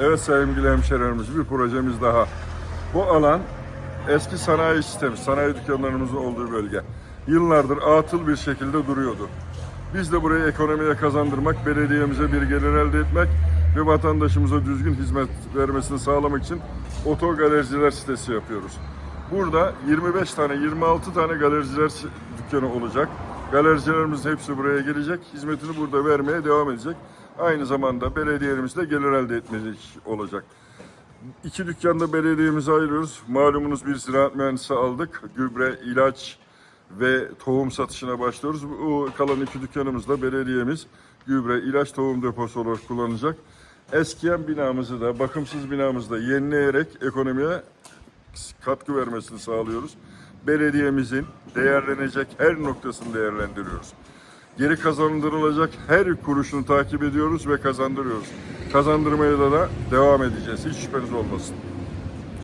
Evet sevgili hemşehrilerimiz bir projemiz daha. Bu alan eski sanayi sistemi, sanayi dükkanlarımızın olduğu bölge. Yıllardır atıl bir şekilde duruyordu. Biz de burayı ekonomiye kazandırmak, belediyemize bir gelir elde etmek ve vatandaşımıza düzgün hizmet vermesini sağlamak için oto galericiler sitesi yapıyoruz. Burada 25 tane, 26 tane galericiler dükkanı olacak. Galericilerimiz hepsi buraya gelecek, hizmetini burada vermeye devam edecek. Aynı zamanda belediyemiz de gelir elde etmeyecek olacak. İki dükkanda belediyemize ayırıyoruz. Malumunuz bir ziraat mühendisi aldık. Gübre, ilaç ve tohum satışına başlıyoruz. Bu kalan iki dükkanımızda belediyemiz gübre, ilaç, tohum deposu olarak kullanacak. Eskiyen binamızı da, bakımsız binamızı da yenileyerek ekonomiye katkı vermesini sağlıyoruz. Belediyemizin değerlenecek her noktasını değerlendiriyoruz. Geri kazandırılacak her kuruşunu takip ediyoruz ve kazandırıyoruz. Kazandırmaya da, da devam edeceğiz. Hiç şüpheniz olmasın.